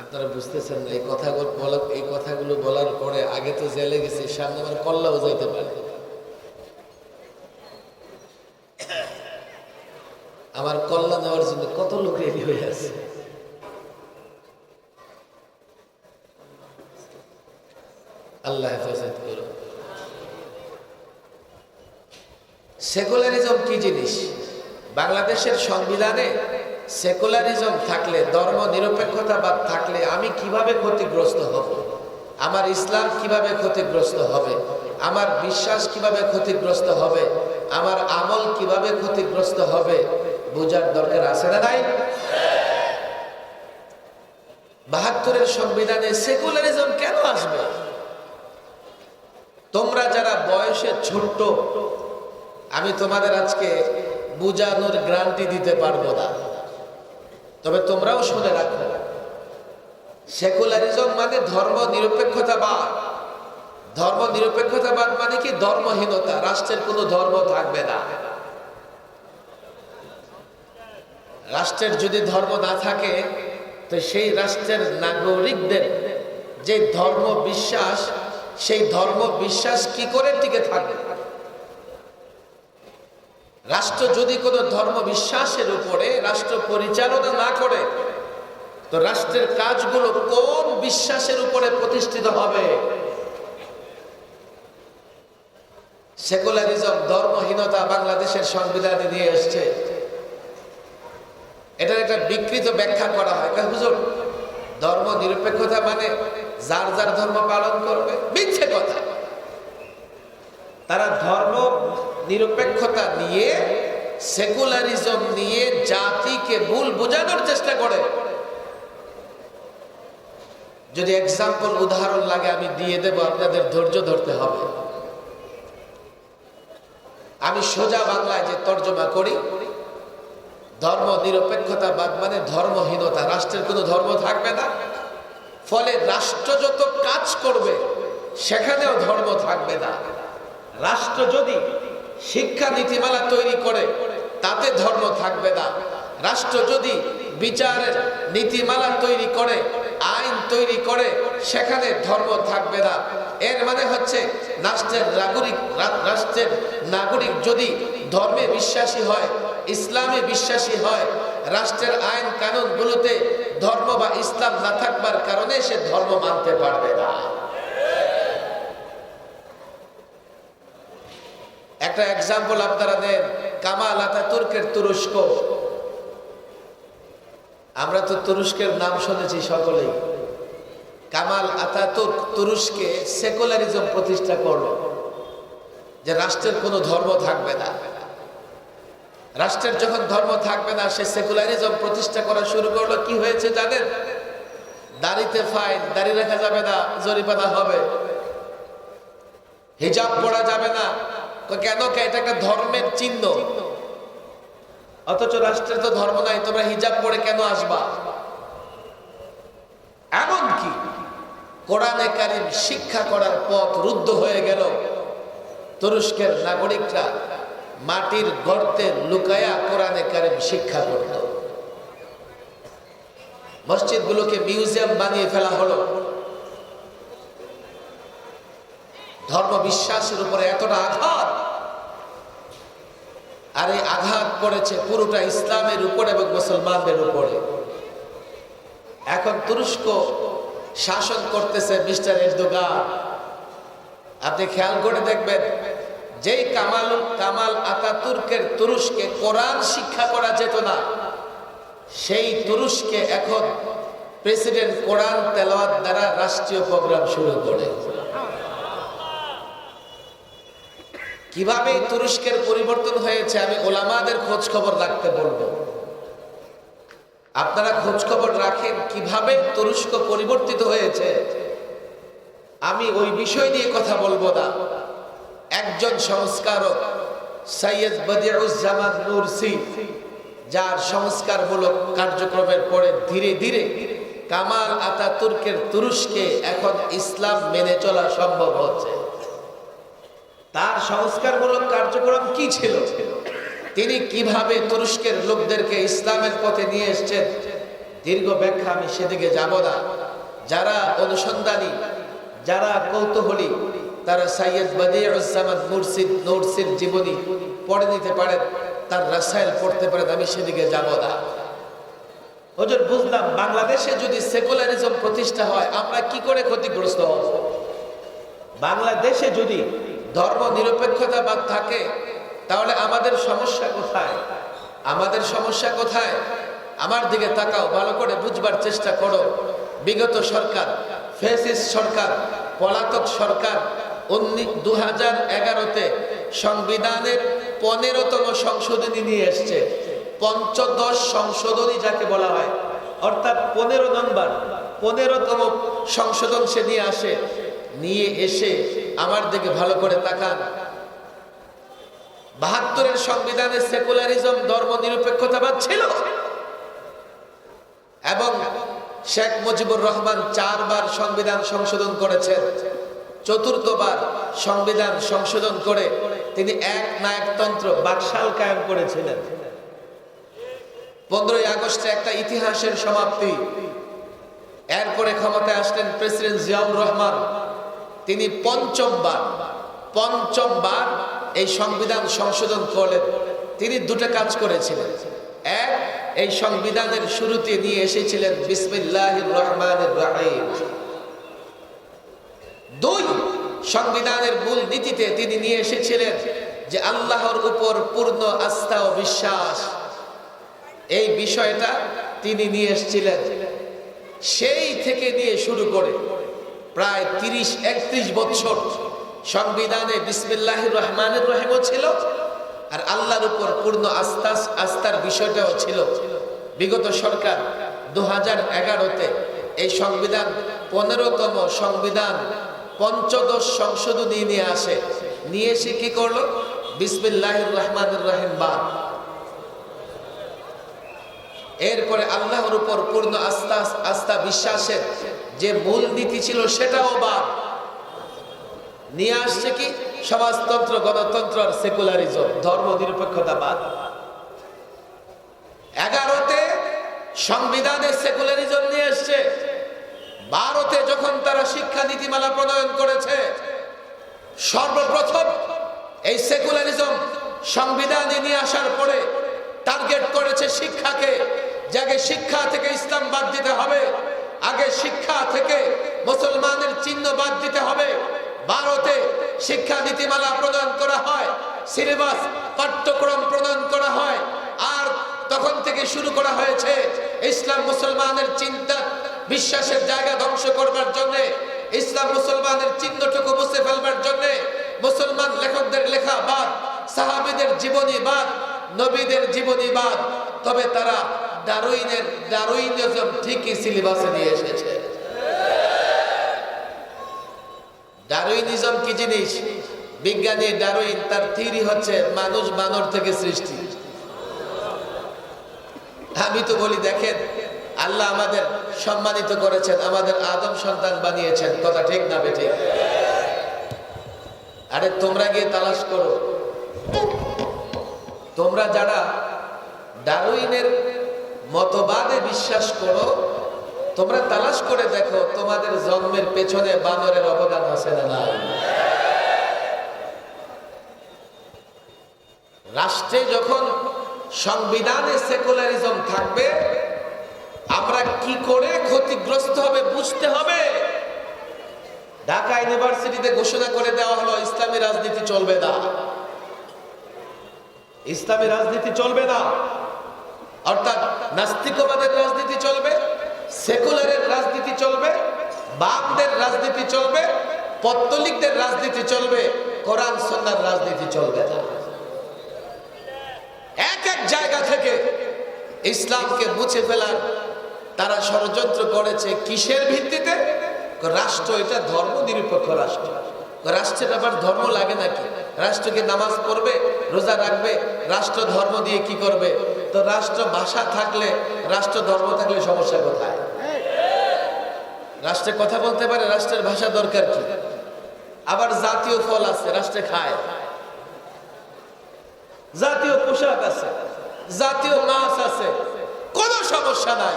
আপনারা বুঝতেছেন না এই কথাগুলো বলা, এই কথাগুলো বলার পরে আগে তো জেলে গেছি, সামনে আমার কল্লাও যাইতে পারে আমার কল্লা নেওয়ার জন্য কত লোক রেডি হয়ে আছে। আল্লাহ হেফাজত করো সেকুলারিজম কি জিনিস? বাংলাদেশের সংবিধানে সেকুলারিজম থাকলে, ধর্ম নিরপেক্ষতাবাদ থাকলে আমি কীভাবে ক্ষতিগ্রস্ত হব? আমার ইসলাম কীভাবে ক্ষতিগ্রস্ত হবে? আমার বিশ্বাস কীভাবে ক্ষতিগ্রস্ত হবে? আমার আমল কীভাবে ক্ষতিগ্রস্ত হবে? বোঝার দরকার আছে না নাই? বাহাত্তরের সংবিধানে সেকুলারিজম কেন আসবে? তোমরা যারা বয়সে ছোট্ট, আমি তোমাদের আজকে বুঝানোর গ্রান্টি দিতে পারব না। তবে তোমরাও শুনে রাখো, সেকুলারিজম মানে ধর্ম নিরপেক্ষতাবাদ ধর্ম নিরপেক্ষতাবাদ মানে কি? ধর্মহীনতা, রাষ্ট্রের কোনো ধর্ম থাকবে না। রাষ্ট্রের যদি ধর্ম না থাকে, তো সেই রাষ্ট্রের নাগরিকদের যে ধর্ম বিশ্বাস সেই ধর্ম বিশ্বাস কি করে টিকে থাকবে? রাষ্ট্র যদি কোনো ধর্ম বিশ্বাসের উপরে রাষ্ট্র পরিচালনা না করে, তো রাষ্ট্রের কাজগুলো কোন বিশ্বাসের উপরে প্রতিষ্ঠিত হবে? সেকুলারিজম, ধর্মহীনতা বাংলাদেশের সংবিধানে নিয়ে এসছে। এটার একটা বিকৃত ব্যাখ্যা করা হয়। হুজুর ধর্ম নিরপেক্ষতা মানে যার যার ধর্ম পালন করবে, মিথ্যে কথা। তারা ধর্ম নিরপেক্ষতা নিয়ে সেকুলারিজম নিয়ে জাতিকে ভুল বোঝানোর চেষ্টা করে। যদি এক্সাম্পল উদাহরণ লাগে, আমি দিয়ে দেব, আপনাদের ধৈর্য ধরতে হবে। আমি সোজা বাংলায় যে তর্জমা করি, ধর্ম নিরপেক্ষতাবাদ মানে ধর্মহীনতা। রাষ্ট্রের কোনো ধর্ম থাকবে না। ফলে রাষ্ট্র যত কাজ করবে, সেখানেও ধর্ম থাকবে না। রাষ্ট্র যদি শিক্ষা নীতিমালা তৈরি করে, তাতে ধর্ম থাকবে না। রাষ্ট্র যদি বিচারের নীতিমালা তৈরি করে, আইন তৈরি করে, সেখানে ধর্ম থাকবে না। এর মানে হচ্ছে রাষ্ট্রের নাগরিক রাষ্ট্রের নাগরিক যদি ধর্মে বিশ্বাসী হয়, ইসলামে বিশ্বাসী হয়, রাষ্ট্রের আইন কানুনগুলোতে ধর্ম বা ইসলাম না থাকবার কারণে সে ধর্ম মানতে পারবে না। একটা এক্সাম্পল আপনারা দেন। কামাল আতাতুর্কের তুরস্ক। আমরা তো তুরস্কের নাম শুনেছি সকলেই। কামাল আতাতুর্ক তুরস্কে সেকুলারিজম প্রতিষ্ঠা করল। যে রাষ্ট্রের কোনো ধর্ম থাকবে না। রাষ্ট্রের যখন ধর্ম থাকবে না, সে সেকুলারিজম প্রতিষ্ঠা করা শুরু করল। কি হয়েছে জানেন? দাড়িতে ফাইন দাড়ি রাখা যাবে না, জরিমানা হবে। হিজাব পড়া যাবে না। কেন এটা একটা ধর্মের চিহ্ন? অথচ রাষ্ট্রের তো ধর্ম নাই, তোমরা হিজাব পরে কেন আসবা? এমন কি কোরআনে কারিম শিক্ষা করার পথ রুদ্ধ হয়ে গেল। তুরস্কের নাগরিকরা মাটির গর্তে লুকায়া কোরআনে কারিম শিক্ষা করত। মসজিদগুলোকে মিউজিয়াম বানিয়ে ফেলা হলো। ধর্ম বিশ্বাসের উপরে এতটা আঘাত আর এই আঘাত পড়েছে পুরোটা ইসলামের উপর এবং মুসলমানদের উপরে। এখন তুরস্ক শাসন করতেছে মিস্টার এরদোগান। আপনি খেয়াল করে দেখবেন, যেই কামাল কামাল আতাতুর্কের তুরস্কে কোরআন শিক্ষা করা যেত না, সেই তুরস্কে এখন প্রেসিডেন্ট কোরআন তেলাওয়াত দ্বারা রাষ্ট্রীয় প্রোগ্রাম শুরু করে। কীভাবে তুরস্কের পরিবর্তন হয়েছে আমি ওলামাদের খোঁজ খবর রাখতে বলব। আপনারা খোঁজ খবর রাখেন কীভাবে তুরস্ক পরিবর্তিত হয়েছে। আমি ওই বিষয় নিয়ে কথা বলব না। একজন সংস্কারক সৈয়দ বদিউজ্জামান নুরসি, যার সংস্কারমূলক কার্যক্রমের পরে ধীরে ধীরে কামাল আতা তুর্কের তুরস্কে এখন ইসলাম মেনে চলা সম্ভব হচ্ছে। তার সংস্কারমূলক কার্যক্রম কি ছিল? তিনি কীভাবে তুরস্কের লোকদেরকে ইসলামের পথে নিয়ে এসছেন? দীর্ঘ ব্যাখ্যা আমি সেদিকে যাব না। যারা অনুসন্ধানী, যারা কৌতূহলী, তারা সাইয়দ বদিউজ্জামান মুর্শিদ নৌরসির জীবনী পড়ে নিতে পারেন, তার রাসায়ল পড়তে পারেন, আমি সেদিকে যাব না। হজর, বুঝলাম, বাংলাদেশে যদি সেকুলারিজম প্রতিষ্ঠা হয়, আমরা কি করে ক্ষতিগ্রস্ত হব? বাংলাদেশে যদি ধর্ম নিরপেক্ষতাবাদ থাকে, তাহলে আমাদের সমস্যা কোথায়? আমাদের সমস্যা কোথায়? আমার দিকে তাকাও, ভালো করে বুঝবার চেষ্টা করো। বিগত সরকার ফেসিস সরকার, পলাতক সরকার দু হাজার এগারোতে সংবিধানের পনেরোতম সংশোধনী নিয়ে এসছে। পঞ্চদশ সংশোধনী যাকে বলা হয়, অর্থাৎ পনেরো নম্বর, পনেরোতম সংশোধন সে নিয়ে আসে। নিয়ে এসে আমার দিকে ভালো করে তাকান। বাহাত্তরের সংবিধানে সেকুলারিজম ধর্ম নিরপেক্ষতাবাদ ছিল। এবং শেখ মুজিবুর রহমান চারবার সংবিধান সংশোধন করেছেন। চতুর্থবার সংবিধান সংশোধন করে তিনি এক নায়কতন্ত্র বাকশাল কায়েম করেছিলেন। পনেরোই আগস্টে একটা ইতিহাসের সমাপ্তি। এরপরে ক্ষমতায় আসলেন প্রেসিডেন্ট জিয়াউর রহমান। তিনি পঞ্চমবার পঞ্চমবার এই সংবিধান সংশোধন করলেন। তিনি দুটো কাজ করেছিলেন। এক, এই সংবিধানের শুরুতে নিয়ে এসেছিলেন বিসমিল্লাহ রহমান রাহিম। দুই, সংবিধানের মূল নীতিতে তিনি নিয়ে এসেছিলেন যে আল্লাহর উপর পূর্ণ আস্থা ও বিশ্বাস। এই বিষয়টা তিনি নিয়ে এসেছিলেন। সেই থেকে নিয়ে শুরু করে প্রায় তিরিশ, একত্রিশ বছর সংবিধানে বিসমিল্লাহ রহমানের রহিমও ছিল আর আল্লাহর উপর পূর্ণ আস্থা আস্থার বিষয়টাও ছিল। বিগত সরকার দু হাজার এগারোতে এই সংবিধান, পনেরোতম সংবিধান পঞ্চদশ সংশোধনী নিয়ে আসে। নিয়ে এসে কি করল? বিসমিল্লাহ রহমানুর রহিম বাদ। এরপরে আল্লাহর উপর পূর্ণ আস্থা আস্থা, বিশ্বাসের যে মূল নীতি ছিল সেটাও বাদ। নিয়ে আসছে কি? সমাজতন্ত্র, গণতন্ত্র আর সেকুলারিজম। ধর্ম নিরপেক্ষতাবাদ এগারোতে সংবিধানে সেকুলারিজম নিয়ে এসছে। বারোতে যখন তারা শিক্ষা নীতিমালা প্রণয়ন করেছে, সর্বপ্রথম এই সেকুলারিজম সংবিধানে নিয়ে আসার পরে টার্গেট করেছে শিক্ষাকে, যাকে শিক্ষা থেকে ইসলাম বাদ দিতে হবে। আগে শিক্ষা থেকে মুসলমানের চিহ্ন বাদ দিতে হবে। ভারতে শিক্ষা নীতিমালা প্রদান করা হয়, সিলেবাস পাঠ্যক্রম প্রদান করা হয়, আর তখন থেকে শুরু করা হয়েছে ইসলাম মুসলমানের চিন্তা বিশ্বাসের জায়গা ধ্বংস করবার জন্য, ইসলাম মুসলমানের চিহ্নটুকু মুছে ফেলবার জন্য, মুসলমান লেখকদের লেখা বাদ, সাহাবিদের জীবনী বাদ, নবীদের জীবনী বাদ। তবে তারা ডারুইনের ডারুইনিজম ঠিকই সিলেবাসে নিয়ে এসেছে। ডারুইনিজম কি জিনিস? বিজ্ঞানী ডারুইন তার থিওরি হচ্ছে মানুষ বানর থেকে সৃষ্টি। আমি তো বলি, দেখেন, আল্লাহ আমাদের সম্মানিত করেছেন, আমাদের আদম সন্তান বানিয়েছেন। কথা ঠিক না বেঠে? আরে তোমরা গিয়ে তালাশ করো। তোমরা যারা ডারুইনের মতবাদে বিশ্বাস করো, তোমরা তালাশ করে দেখো তোমাদের জন্মের পেছনে বানরের অবদান আছে না রাষ্ট্রে যখন সংবিধানে সেকুলারিজম থাকবে, আমরা কি করে ক্ষতিগ্রস্ত হবে বুঝতে হবে। ঢাকা ইউনিভার্সিটিতে ঘোষণা করে দেওয়া হলো, ইসলামী রাজনীতি চলবে না। ইসলামী রাজনীতি চলবে না। অর্থাৎ নাস্তিকবাদের রাজনীতি চলবে, সেকুলারের রাজনীতি চলবে বামদের রাজনীতি চলবে, পত্তলিকদের রাজনীতি চলবে, কোরআন সন্ন্যার রাজনীতি চলবে না। এক এক জায়গা থেকে ইসলামকে মুছে ফেলার তারা ষড়যন্ত্র করেছে কিসের ভিত্তিতে? রাষ্ট্র এটা ধর্ম নিরপেক্ষ রাষ্ট্র। রাষ্ট্রের আবার ধর্ম লাগে নাকি? রাষ্ট্রকে নামাজ পড়বে, রোজা রাখবে? রাষ্ট্র ধর্ম দিয়ে কি করবে? তো রাষ্ট্র ভাষা থাকলে, রাষ্ট্র ধর্ম থাকলে সমস্যা কোথায়? রাষ্ট্রে কথা বলতে পারে, রাষ্ট্রের ভাষা দরকার কি? আবার জাতীয় ফল আছে, রাষ্ট্রে খায়। জাতীয় পোশাক আছে, জাতীয় মাছ আছে, কোনো সমস্যা নাই।